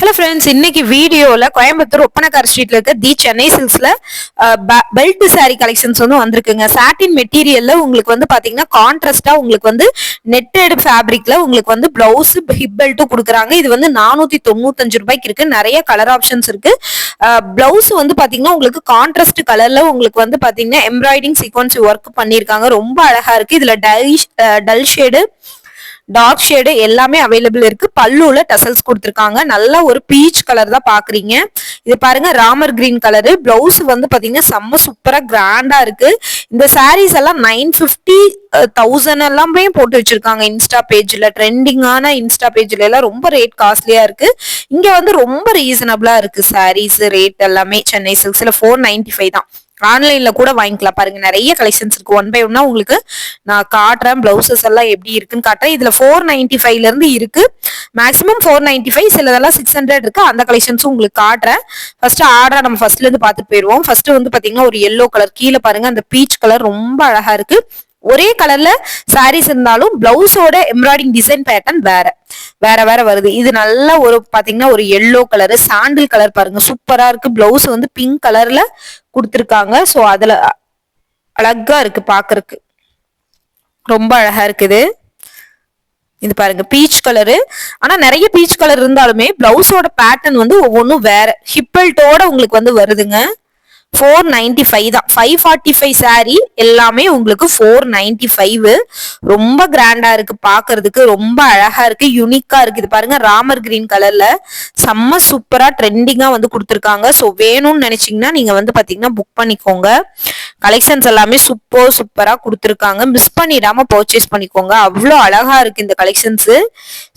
Hello friends இன்னைக்கு வீடியோல கோயம்புத்தூர் ஒப்பனக்கார் ஸ்ட்ரீட்ல இருக்க தி சென்னை சில்க்ஸ்ல பெல்ட் saree கலெக்ஷன்ஸ் வந்து வந்திருக்குங்க. சாட்டின் மெட்டீரியல்ல உங்களுக்கு வந்து பாத்தீங்கன்னா கான்ட்ராஸ்டா உங்களுக்கு வந்து நெட்டட் ஃபேப்ரிக்ல உங்களுக்கு வந்து பிளவுஸ் ஹிப் பெல்ட்டும் கொடுக்குறாங்க. இது வந்து நானூத்தி தொண்ணூத்தஞ்சு ரூபாய்க்கு இருக்கு. நிறைய கலர் ஆப்ஷன்ஸ் இருக்கு. பிளவுஸ் வந்து பாத்தீங்கன்னா உங்களுக்கு கான்ட்ராஸ்ட் கலர்ல உங்களுக்கு வந்து பாத்தீங்கன்னா எம்ப்ராய்டிங் சீக்வன்ஸ் ஒர்க் பண்ணியிருக்காங்க ரொம்ப அழகா இருக்கு. இதுல dull dull shade dark shade எல்லாமே அவைலபிள் இருக்கு. பல்லுல டசல்ஸ் கொடுத்துருக்காங்க. நல்ல ஒரு பீச் கலர் தான் பாக்குறீங்க இது பாருங்க ராமர் கிரீன் கலரு பிளவுஸ் வந்து பாத்தீங்கன்னா செம்ம சூப்பரா கிராண்டா இருக்கு. இந்த சாரீஸ் எல்லாம் நைன் பிப்டி தௌசண்ட் எல்லாமே போட்டு வச்சிருக்காங்க இன்ஸ்டா பேஜ்ல ட்ரெண்டிங்கான இன்ஸ்டா பேஜ்ல எல்லாம் ரொம்ப ரேட் காஸ்ட்லியா இருக்கு. இங்க வந்து ரொம்ப ரீசனபிளா இருக்கு சாரீஸ் ரேட் எல்லாமே. சென்னை சில்க்ஸ்ல ஃபோர் நைன்டி ஃபைவ் தான். ஆன்லைன்ல கூட வாங்கிக்கலாம். பாருங்க நிறைய கலெக்ஷன்ஸ் இருக்கு. ஒன் பை ஒன்னா உங்களுக்கு நான் காட்டுறேன். பிளவுசஸ் எல்லாம் எப்படி இருக்குன்னு காட்டுறேன். இதுல ஃபோர் நைன்டி ஃபைவ்ல இருந்து இருக்கு. மேக்ஸிமம் ஃபோர் நைன்டி ஃபைவ் சிலதெல்லாம் சிக்ஸ் ஹண்ட்ரட் இருக்கு. அந்த கலெக்ஷன்ஸும் உங்களுக்கு காட்டுறேன். ஃபர்ஸ்ட் ஆர்டரா நம்ம ஃபர்ஸ்ட்ல இருந்து பார்த்துட்டு போயிடுவோம். ஃபர்ஸ்ட் வந்து பாத்தீங்கன்னா ஒரு எல்லோ கலர் கீழே பாருங்க அந்த பீச் கலர் ரொம்ப அழகா இருக்கு. ஒரே கலர்ல சாரீஸ் இருந்தாலும் பிளவுஸோட எம்ப்ராய்டிங் டிசைன் பேட்டர்ன் வேற. வேற வேற வருது. இது நல்ல ஒரு பாத்தீங்கன்னா ஒரு எல்லோ கலரு சாண்டில் கலர் பாருங்க. சூப்பரா இருக்கு. பிளவுஸ் வந்து பிங்க் கலர்ல கொடுத்துருக்காங்க. ஸோ அதுல அழகா இருக்கு பாக்குறதுக்கு. ரொம்ப அழகா இருக்குது இது. பாருங்க. பீச் கலரு ஆனா நிறைய பீச் கலர் இருந்தாலுமே பிளவுஸோட பேட்டர்ன் வந்து ஒவ்வொன்றும் வேற. ஹிப்பல்ட்டோட உங்களுக்கு வந்து வருதுங்க. ஃபோர் நைன்டி ஃபைவ் தான். ஃபைவ் ஃபார்ட்டி ஃபைவ் சாரீ எல்லாமே உங்களுக்கு ஃபோர் நைன்டி ஃபைவ் ரொம்ப கிராண்டா இருக்கு பாக்குறதுக்கு. ரொம்ப அழகா இருக்கு. யூனிக்கா இருக்கு. இது பாருங்க ராமர் கிரீன் கலர்ல செம்ம சூப்பரா ட்ரெண்டிங்கா வந்து கொடுத்துருக்காங்க. ஸோ வேணும்னு நினைச்சீங்கன்னா நீங்க வந்து பாத்தீங்கன்னா புக் பண்ணிக்கோங்க. கலெக்ஷன்ஸ் எல்லாமே சூப்பர் சூப்பரா கொடுத்துருக்காங்க. மிஸ் பண்ணிடாம பர்ச்சேஸ் பண்ணிக்கோங்க. அவ்வளோ அழகா இருக்கு இந்த கலெக்ஷன்ஸ்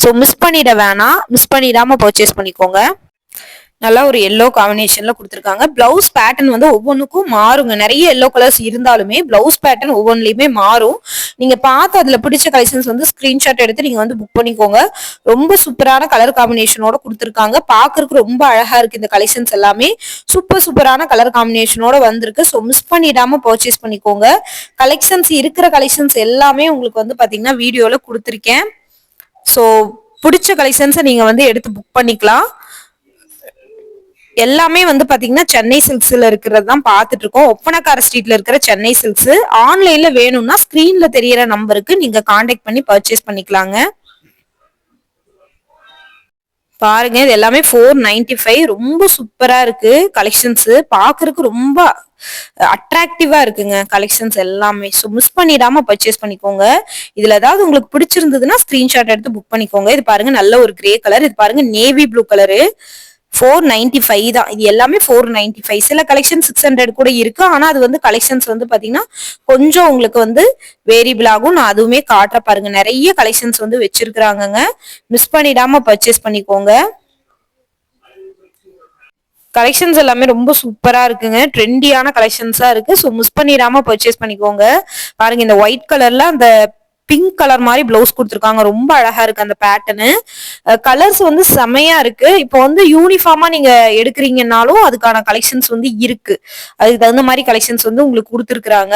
ஸோ மிஸ் பண்ணிட வேணாம். மிஸ் பண்ணிடாம பர்ச்சேஸ் பண்ணிக்கோங்க. நல்லா ஒரு எல்லோ காம்பினேஷன்ல கொடுத்துருக்காங்க. பிளவுஸ் பேட்டர்ன் வந்து ஒவ்வொன்றுக்கும் மாறுங்க. நிறைய எல்லோ கலர்ஸ் இருந்தாலுமே பிளவுஸ் பேட்டர்ன் ஒவ்வொன்றுலையுமே மாறும். நீங்க பார்த்து அதுல பிடிச்ச கலெக்ஷன்ஸ் வந்து ஸ்கிரீன்ஷாட் எடுத்து நீங்க வந்து புக் பண்ணிக்கோங்க. ரொம்ப சூப்பரான கலர் காம்பினேஷனோட கொடுத்துருக்காங்க. பாக்குறதுக்கு ரொம்ப அழகா இருக்கு இந்த கலெக்ஷன்ஸ் எல்லாமே. சூப்பர் சூப்பரான கலர் காம்பினேஷனோட வந்திருக்கு. ஸோ மிஸ் பண்ணிடாம பர்ச்சேஸ் பண்ணிக்கோங்க. கலெக்ஷன்ஸ் இருக்கிற கலெக்ஷன்ஸ் எல்லாமே உங்களுக்கு வந்து பாத்தீங்கன்னா வீடியோல கொடுத்துருக்கேன். ஸோ பிடிச்ச கலெக்ஷன்ஸை நீங்க வந்து எடுத்து புக் பண்ணிக்கலாம். எல்லாமே வந்து பாத்தீங்கன்னா சென்னை சில்க்ஸ்ல இருக்கிறது தான் பாத்துட்டு இருக்கோம் ஒப்பனக்கார ஸ்ட்ரீட்ல இருக்கிற சென்னை சில்க்ஸ். ஆன்லைன்ல வேணும்னா ஸ்கிரீன்ல தெரியற நம்பருக்கு நீங்க காண்டாக்ட் பண்ணி பர்ச்சேஸ் பண்ணிக்கலாங்க. பாருங்க இது எல்லாமே ஃபோர் நைன்டி ஃபைவ் ரொம்ப சூப்பரா இருக்கு கலெக்ஷன்ஸ் பாக்குறதுக்கு ரொம்ப அட்ராக்டிவா இருக்குங்க கலெக்ஷன்ஸ் எல்லாமே. ஸோ மிஸ் பண்ணிடாம பர்ச்சேஸ் பண்ணிக்கோங்க. இதுல ஏதாவது உங்களுக்கு பிடிச்சிருந்ததுன்னா ஸ்கிரீன்ஷாட் எடுத்து புக் பண்ணிக்கோங்க. இது பாருங்க நல்ல ஒரு கிரே கலர் இது பாருங்க navy blue colour four ninety five தான். இது எல்லாமே ஃபோர் நைன்டி ஃபைவ் சில கலெக்ஷன் சிக்ஸ் ஹண்ட்ரட் கூட இருக்கு. ஆனா அது வந்து கலெக்ஷன்ஸ் வந்து பாத்தீங்கன்னா கொஞ்சம் உங்களுக்கு வந்து வேரியபிள் ஆகும். நான் அதுவுமே காட்டுற பாருங்க. நிறைய கலெக்ஷன்ஸ் வந்து வச்சிருக்கிறாங்கங்க. மிஸ் பண்ணிடாம பர்ச்சேஸ் பண்ணிக்கோங்க. கலெக்ஷன்ஸ் எல்லாமே ரொம்ப சூப்பரா இருக்குங்க. ட்ரெண்டியான கலெக்ஷன்ஸா இருக்கு. ஸோ மிஸ் பண்ணிடாம பர்ச்சேஸ் பண்ணிக்கோங்க. பாருங்க இந்த ஒயிட் கலர்ல அந்த பிங்க் கலர் மாதிரி பிளவுஸ் கொடுத்துருக்காங்க. ரொம்ப அழகா இருக்கு அந்த பேட்டர்னு கலர்ஸ் வந்து செமையா இருக்கு. இப்போ வந்து யூனிஃபார்மா நீங்க எடுக்கிறீங்கன்னாலும் அதுக்கான கலெக்ஷன்ஸ் வந்து இருக்கு. அதுக்கு தகுந்த மாதிரி கலெக்ஷன்ஸ் வந்து உங்களுக்கு கொடுத்துருக்காங்க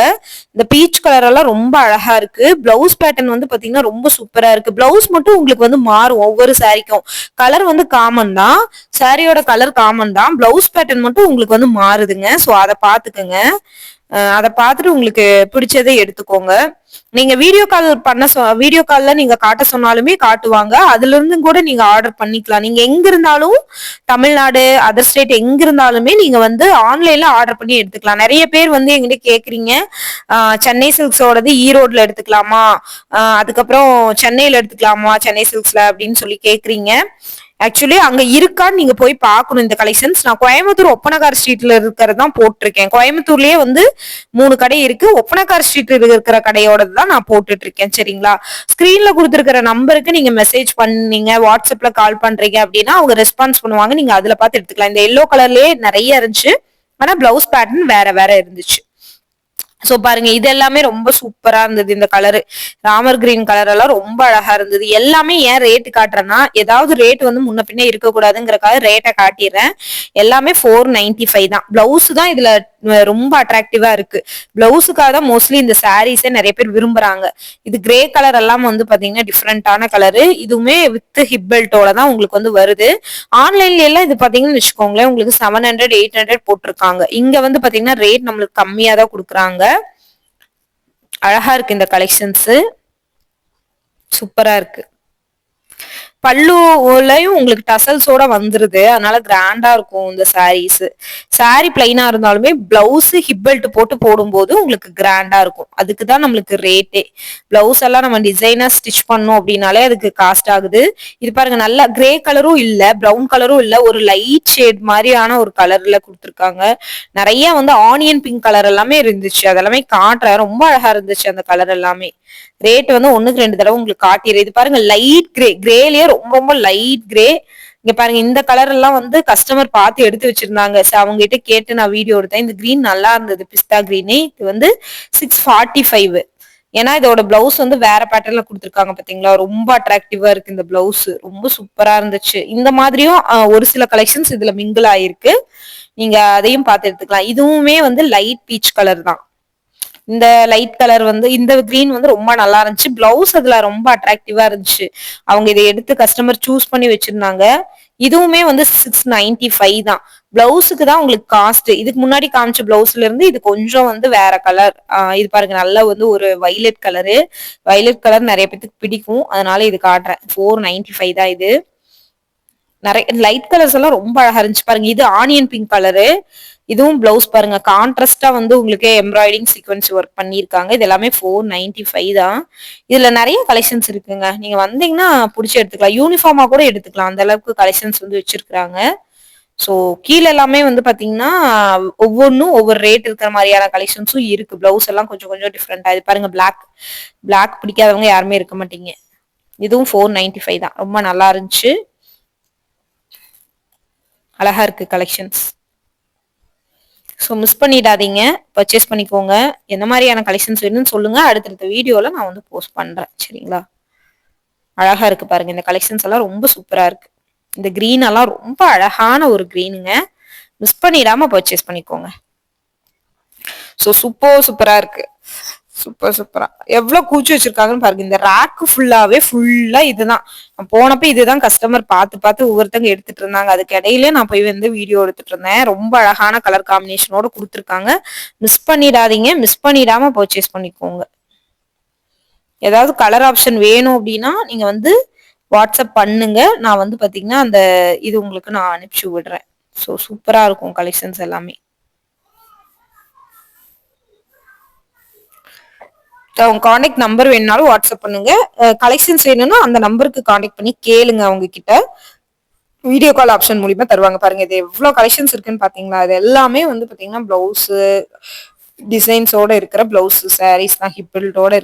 இந்த பீச் கலர் எல்லாம் ரொம்ப அழகா இருக்கு. பிளவுஸ் பேட்டர்ன் வந்து பாத்தீங்கன்னா ரொம்ப சூப்பரா இருக்கு. பிளவுஸ் மட்டும் உங்களுக்கு வந்து மாறும் ஒவ்வொரு சாரிக்கும். கலர் வந்து காமன் தான். சாரியோட கலர் காமன் தான். பிளவுஸ் பேட்டர்ன் மட்டும் உங்களுக்கு வந்து மாறுதுங்க. ஸோ அதை பார்த்துக்கோங்க. அதை பார்த்துட்டு உங்களுக்கு பிடிச்சதை எடுத்துக்கோங்க. நீங்க வீடியோ கால் பண்ண சொ வீடியோ கால்ல நீங்க காட்ட சொன்னாலுமே காட்டுவாங்க. அதுல இருந்து கூட நீங்க ஆர்டர் பண்ணிக்கலாம். நீங்க எங்க இருந்தாலும் தமிழ்நாடு அதர் ஸ்டேட் எங்க இருந்தாலுமே நீங்க வந்து ஆன்லைன்ல ஆர்டர் பண்ணி எடுத்துக்கலாம். நிறைய பேர் வந்து எங்கிட்ட கேக்குறீங்க. சென்னை சில்க்ஸோடது ஈரோட்ல எடுத்துக்கலாமா? அதுக்கப்புறம் சென்னையில எடுத்துக்கலாமா? சென்னை சில்க்ஸ்ல அப்படின்னு சொல்லி கேக்குறீங்க. ஆக்சுவலி அங்க இருக்கான்னு நீங்க போய் பார்க்கணும். இந்த கலெக்ஷன்ஸ் நான் கோயம்புத்தூர் ஒப்பனக்கார் ஸ்ட்ரீட்ல இருக்கிறது தான் போட்டிருக்கேன். கோயம்புத்தூர்லயே வந்து மூணு கடை இருக்கு. ஒப்பனக்கார் ஸ்ட்ரீட்ல இருக்கிற கடையோட தான் நான் போட்டுட்டு இருக்கேன் சரிங்களா ஸ்கிரீன்ல கொடுத்துருக்கிற நம்பருக்கு நீங்க மெசேஜ் பண்ணீங்க. வாட்ஸ்அப்ல கால் பண்றீங்க அப்படின்னா அவங்க ரெஸ்பான்ஸ் பண்ணுவாங்க. நீங்க அதுல பார்த்து எடுத்துக்கலாம். இந்த எல்லோ கலர்லயே நிறைய இருந்துச்சு. ஆனா பிளவுஸ் பேட்டர்ன் வேற வேற இருந்துச்சு. சோ பாருங்க இது எல்லாமே ரொம்ப சூப்பரா இருந்தது இந்த கலரு ராமர் கிரீன் கலர் எல்லாம் ரொம்ப அழகா இருந்தது. எல்லாமே ஏன் ரேட் காட்டுறேன்னா ஏதாவது ரேட் வந்து முன்ன பின்னே இருக்கக்கூடாதுங்கிறக்காக ரேட்டை காட்டிடுறேன். எல்லாமே ஃபோர் நைன்டி ஃபைவ் தான். பிளவுஸ் தான் இதுல ரொம்ப அட்ராக்டிவா இருக்கு. பிளவுஸுக்காக தான் மோஸ்ட்லி இந்த சாரீஸே நிறைய பேர் விரும்புறாங்க. இது கிரே கலர் எல்லாம் வந்து பாத்தீங்கன்னா டிஃப்ரெண்டான கலரு இதுவுமே வித் ஹிப் பெல்ட்டோட தான் உங்களுக்கு வந்து வருது. ஆன்லைன்ல எல்லாம் இது பாத்தீங்கன்னு வச்சுக்கோங்களேன் உங்களுக்கு செவன் ஹண்ட்ரட் எயிட் ஹண்ட்ரட் போட்டிருக்காங்க. இங்க வந்து பாத்தீங்கன்னா ரேட் நம்மளுக்கு கம்மியா தான் கொடுக்குறாங்க. அழகா இருக்கு இந்த கலெக்ஷன்ஸ் சூப்பரா இருக்கு. பல்லுலையும் உங்களுக்கு டசல்ஸோட வந்துருது. அதனால கிராண்டா இருக்கும் இந்த சாரீஸ் சாரி பிளைனா இருந்தாலுமே பிளவுஸ் ஹிப்பெல்ட் போட்டு போடும்போது உங்களுக்கு கிராண்டா இருக்கும். அதுக்கு தான் நம்மளுக்கு ரேட்டே பிளவுஸ் எல்லாம் நம்ம டிசைனா ஸ்டிச் பண்ணோம் அப்படின்னாலே அதுக்கு காஸ்ட் ஆகுது. இது பாருங்க நல்லா கிரே கலரும் இல்ல ப்ரௌன் கலரும் இல்ல ஒரு லைட் ஷேட் மாதிரியான ஒரு கலர்ல கொடுத்துருக்காங்க. நிறைய வந்து ஆனியன் பிங்க் கலர் எல்லாமே இருந்துச்சு. அதெல்லாமே காட்டுறேன் ரொம்ப அழகா இருந்துச்சு அந்த கலர் எல்லாமே. ரேட் வந்து ஒண்ணுக்கு ரெண்டு தடவை உங்களுக்கு காட்டிடுறேன் இது பாருங்க லைட் கிரே கிரேலயே ரொம்ப ரொம்ப லைட் கிரே இங்க பாருங்க இந்த கலர் எல்லாம் வந்து கஸ்டமர் பார்த்து எடுத்து வச்சிருந்தாங்க. சோ அவங்க கிட்ட கேட்டு நான் வீடியோ எடுத்தேன். இந்த கிரீன் நல்லா இருந்தது பிஸ்தா கிரீனே இது வந்து சிக்ஸ் ஃபார்ட்டி ஃபைவ் ஏன்னா இதோட பிளவுஸ் வந்து வேற பேட்டர்ல கொடுத்துருக்காங்க பாத்தீங்களா? ரொம்ப அட்ராக்டிவா இருக்கு இந்த பிளவுஸ் ரொம்ப சூப்பரா இருந்துச்சு. இந்த மாதிரியும் ஒரு சில கலெக்ஷன்ஸ் இதுல மிங்கிள் ஆயிருக்கு. நீங்க அதையும் பார்த்து எடுத்துக்கலாம். இதுவுமே வந்து லைட் பீச் கலர் தான். இந்த லைட் கலர் வந்து இந்த கிரீன் வந்து ரொம்ப நல்லா இருந்துச்சு. பிளவுஸ் அதுல ரொம்ப அட்ராக்டிவா இருந்துச்சு. அவங்க இதை எடுத்து கஸ்டமர் சூஸ் பண்ணி வச்சிருந்தாங்க. இதுவுமே வந்து சிக்ஸ் நைன்டி ஃபைவ் தான். பிளவுஸுக்கு தான் உங்களுக்கு காஸ்ட் இதுக்கு முன்னாடி காமிச்ச பிளவுஸ்ல இருந்து இது கொஞ்சம் வந்து வேற கலர் இது பாருங்க நல்லா வந்து ஒரு வைலட் கலரு வைலட் கலர் நிறைய பேத்துக்கு பிடிக்கும். அதனால இது காட்டுறேன். ஃபோர் நைன்டி ஃபைவ் தான் இது. நிறைய லைட் கலர்ஸ் எல்லாம் ரொம்ப அழகா இருந்துச்சு. பாருங்க இது ஆனியன் பிங்க் கலரு இதுவும் பிளவுஸ் பாருங்க. கான்ட்ராஸ்டா வந்து உங்களுக்கு எம்ப்ராய்டிங் சீக்வன்ஸ் ஒர்க் பண்ணியிருக்காங்க. இது எல்லாமே ஃபோர் நைன்டி ஃபைவ் தான். இதுல நிறைய கலெக்ஷன்ஸ் இருக்குங்க. நீங்க வந்தீங்கன்னா பிடிச்சி எடுத்துக்கலாம். யூனிஃபார்மா கூட எடுத்துக்கலாம். அந்த அளவுக்கு கலெக்ஷன்ஸ் வந்து வச்சிருக்காங்க ஸோ கீழே எல்லாமே வந்து பாத்தீங்கன்னா ஒவ்வொன்றும் ஒவ்வொரு ரேட் இருக்கிற மாதிரியான கலெக்ஷன்ஸும் இருக்கு. பிளவுஸ் எல்லாம் கொஞ்சம் கொஞ்சம் டிஃப்ரெண்டா இது பாருங்க பிளாக் பிளாக் பிடிக்காதவங்க யாருமே இருக்க மாட்டீங்க. இதுவும் ஃபோர் நைன்டி ஃபைவ் தான். ரொம்ப நல்லா இருந்துச்சு. அழகா இருக்கு கலெக்ஷன்ஸ் ஸோ மிஸ் பண்ணிடாதீங்க. பர்ச்சேஸ் பண்ணிக்கோங்க. எந்த மாதிரியான கலெக்ஷன்ஸ் வேணும்னு சொல்லுங்க. அடுத்தடுத்த வீடியோவில் நான் வந்து போஸ்ட் பண்ணுறேன் சரிங்களா? அழகாக இருக்கு பாருங்க. இந்த கலெக்ஷன்ஸ் எல்லாம் ரொம்ப சூப்பராக இருக்கு. இந்த க்ரீன் எல்லாம் ரொம்ப அழகான ஒரு க்ரீனுங்க மிஸ் பண்ணிடாம பர்ச்சேஸ் பண்ணிக்கோங்க. ஸோ சூப்பர் சூப்பராக இருக்கு. சூப்பர் சூப்பரா எவ்வளவு கூச்சி வச்சிருக்காங்கன்னு பாருங்க. இந்த ரேக்கு ஃபுல்லாவே ஃபுல்லா இதுதான். நான் போனப்ப இதுதான் கஸ்டமர் பார்த்து பார்த்து ஒவ்வொருத்தங்க எடுத்துட்டு இருந்தாங்க. அதுக்கு இடையில நான் போய் வந்து வீடியோ எடுத்துட்டு இருந்தேன். ரொம்ப அழகான கலர் காம்பினேஷனோட கொடுத்துருக்காங்க. மிஸ் பண்ணிடாதீங்க. மிஸ் பண்ணிடாம பர்ச்சேஸ் பண்ணிக்கோங்க. ஏதாவது கலர் ஆப்ஷன் வேணும் அப்படின்னா நீங்க வந்து வாட்ஸ்அப் பண்ணுங்க. நான் வந்து பாத்தீங்கன்னா அந்த இது உங்களுக்கு நான் அனுப்பிச்சு விடுறேன். ஸோ சூப்பரா இருக்கும் கலெக்ஷன்ஸ் எல்லாமே. அவங்க காண்டாக்ட் நம்பர் வேணுனாலும் வாட்ஸ்அப் பண்ணுங்க. கலெக்ஷன்ஸ் வேணும்னா அந்த நம்பருக்கு காண்டாக்ட் பண்ணி கேளுங்க அவங்க கிட்ட வீடியோ கால் ஆப்ஷன் மூலியமா தருவாங்க பாருங்க. இது எவ்வளவு கலெக்ஷன்ஸ் இருக்குன்னு பாத்தீங்களா? இது எல்லாமே வந்து பாத்தீங்கன்னா பிளவுஸ் டிசைன்ஸோட இருக்கிற பிளவுஸ் சாரீஸ் தான் ஹிப்பில்டோட இருக்கிற